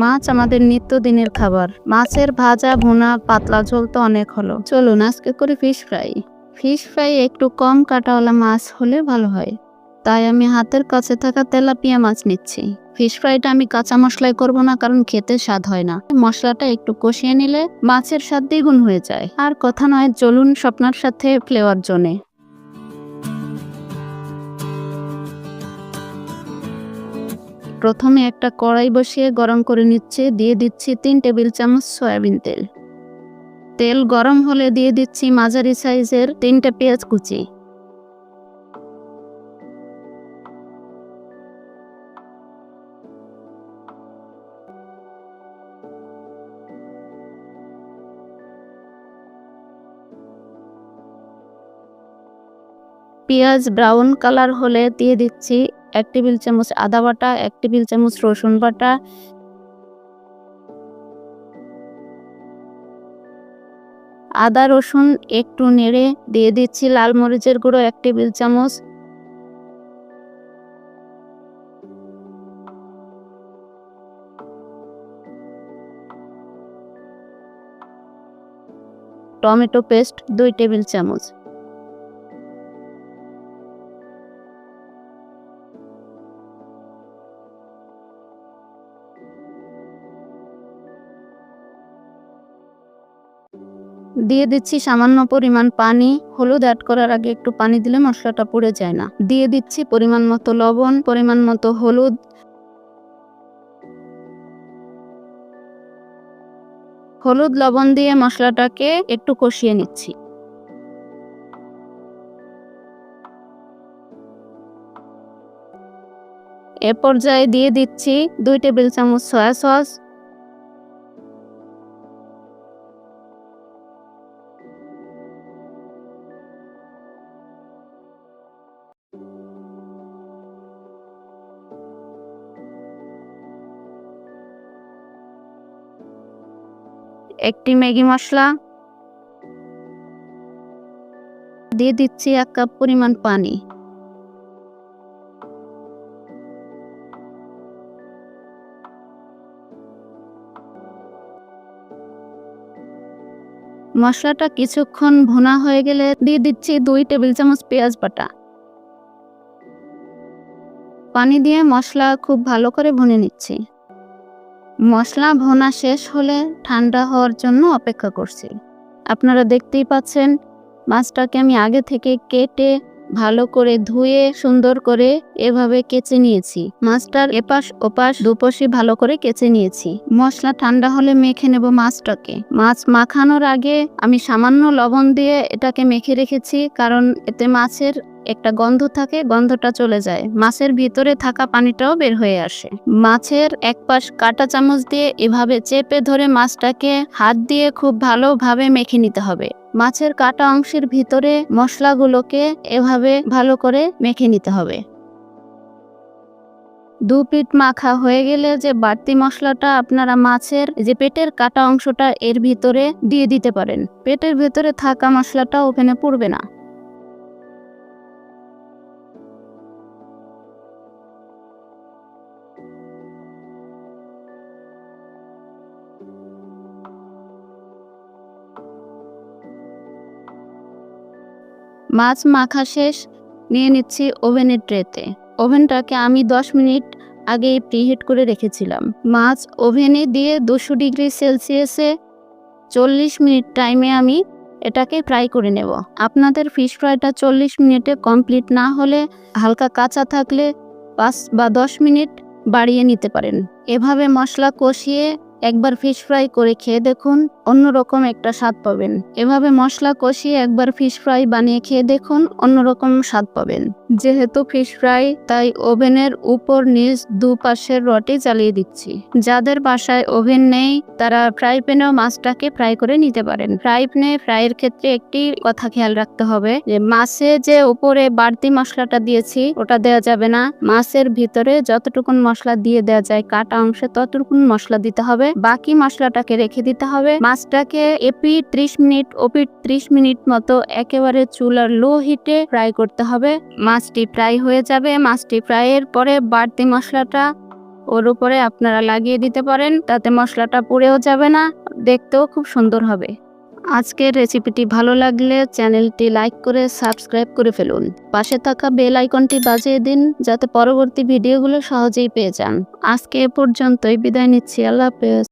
মাছ আমাদের নিত্যদিনের খাবার। মাছের ভাজা, ভুনা, পাতলা ঝোল তো অনেক হলো। চলুন, আজকে করে ফিশ ফ্রাই ফিশ ফ্রাই একটু কম কাটাওয়ালা মাছ হলে ভালো হয়। তাই আমি হাতের কাছে থাকা তেলাপিয়া মাছ নিচ্ছি। ফিশ ফ্রাইটা আমি কাঁচা মশলায় করব না, কারণ খেতে স্বাদ হয় না। মশলাটা একটু কষিয়ে নিলে মাছের স্বাদ দ্বিগুণ হয়ে যায়। আর কথা নয় চলুন স্বপ্নার সাথে ফ্লেওয়ার জোনে প্রথমে একটা কড়াই বসিয়ে গরম করে নিচ্ছে, দিয়ে দিচ্ছি তিন টেবিল চামচ সয়াবিন তেল। তেল গরম হলে দিয়ে দিচ্ছি মাঝারি সাইজের তিনটে পেঁয়াজ কুচি। পেঁয়াজ ব্রাউন কালার হলে দিয়ে দিচ্ছি এক টেবিল চামচ আদা বাটা, এক টেবিল চামচ রসুন বাটা। আদা, রসুন একটু নেড়ে দিয়ে দিচ্ছি লাল মরিচের গুঁড়ো এক টেবিল চামচ। টমেটো পেস্ট দুই টেবিল চামচ। দিয়ে দিচ্ছি সামান্য পরিমাণ পানি। হলুদ অ্যাড করার আগে একটু পানি দিলে মশলাটা পুড়ে যায় না। দিয়ে দিচ্ছি পরিমাণ মতো লবণ, পরিমাণ মতো হলুদ। হলুদ, লবণ দিয়ে মশলাটাকে একটু কষিয়ে নিচ্ছি। এ পর্যায়ে দিয়ে দিচ্ছি দুই টেবিল চামচ সয়া সস একটি ম্যাগি মশলা দিয়ে দিচ্ছি এক কাপ পরিমাণ পানি। মশলাটা কিছুক্ষণ ভুনা হয়ে গেলে দিয়ে দিচ্ছি দুই টেবিল চামচ পেঁয়াজ বাটা। পানি দিয়ে মশলা খুব ভালো করে ভুনে নিচ্ছি। মশলা ভোনা শেষ হলে ঠান্ডা হওয়ার জন্য অপেক্ষা করছি। আপনারা দেখতেই পাচ্ছেন, মাছটাকে আমি আগে থেকে কেটে ভালো করে ধুয়ে, সুন্দর করে এভাবে কেচে নিয়েছি। মাছটার এপাশ ওপাশ দুপাশে ভালো করে কেচে নিয়েছি। মশলা ঠান্ডা হলে মেখে নেব মাছটাকে। মাছ মাখানোর আগে আমি সামান্য লবণ দিয়ে এটাকে মেখে রেখেছি, কারণ এতে মাছের একটা গন্ধ থাকে, গন্ধটা চলে যায়। মাছের ভিতরে থাকা পানিটাও বের হয়ে আসে। মাছের এক পাশ কাটা চামচ দিয়ে এভাবে চেপে ধরে মাছটাকে হাত দিয়ে খুব ভালোভাবে মেখে নিতে হবে। মাছের কাটা অংশের ভিতরে মশলাগুলোকে এভাবে ভালো করে মেখে নিতে হবে। দু পিঠ মাখা হয়ে গেলে যে বাড়তি মশলাটা আপনারা মাছের যে পেটের কাটা অংশটা এর ভিতরে দিয়ে দিতে পারেন। পেটের ভিতরে থাকা মশলাটা ওখানে পড়বে না। মাছ মাখা শেষ, নিয়ে নিচ্ছি ওভেনের ট্রেতে। ওভেনটাকে আমি দশ মিনিট আগে প্রিহিট করে রেখেছিলাম। মাছ ওভেনে দিয়ে দুশো ডিগ্রি সেলসিয়াসে চল্লিশ মিনিট টাইমে আমি এটাকে ফ্রাই করে নেব। আপনাদের ফিশ ফ্রাইটা চল্লিশ মিনিটে কমপ্লিট না হলে হালকা কাঁচা থাকলে পাঁচ বা দশ মিনিট বাড়িয়ে নিতে পারেন। এভাবে মশলা কষিয়ে একবার ফিশ ফ্রাই করে খেয়ে দেখুন, অন্যরকম একটা স্বাদ পাবেন। এভাবে মশলা কষিয়ে একবার ফিশ ফ্রাই বানিয়ে খেয়ে দেখুন, অন্যরকম স্বাদ পাবেন। যেহেতু ফিশ ফ্রাই তাই ওভেনের উপর নিচ দুপাশের রটে জ্বালিয়ে দিচ্ছি। যাদের বাসায় ওভেন নেই, তারা ফ্রাই প্যানেও মাছটাকে ফ্রাই করে নিতে পারেন। ফ্রাই প্যানে ফ্রাইয়ের ক্ষেত্রে একটি কথা খেয়াল রাখতে হবে যে, মাছে যে উপরে বাড়তি মশলাটা দিয়েছি, ওটা দেওয়া যাবে না। মাছের ভিতরে যতটুকুন মশলা দিয়ে দেওয়া যায়, কাটা অংশে ততটুকুন মশলা দিতে হবে। বাকি মশলাটাকে রেখে দিতে হবে। মাছটাকে এপি ত্রিশ মিনিট ওপি ত্রিশ মিনিট মতো একেবারে চুলার লো হিটে ফ্রাই করতে হবে। মাছটি ফ্রাই হয়ে যাবে। মাছটি ফ্রাইয়ের পরে বাড়তি মশলাটা ওর উপরে আপনারা লাগিয়ে দিতে পারেন। তাতে মশলাটা পুড়েও যাবে না। দেখতেও খুব সুন্দর হবে। আজকের রেসিপিটি ভালো লাগলে চ্যানেলটি লাইক করে, সাবস্ক্রাইব করে ফেলুন। পাশে থাকা বেল আইকনটি বাজিয়ে দিন, যাতে পরবর্তী ভিডিওগুলো সহজেই পেয়ে যান। আজকে এ পর্যন্তই, বিদায় নিচ্ছি, আল্লাহ হাফেজ।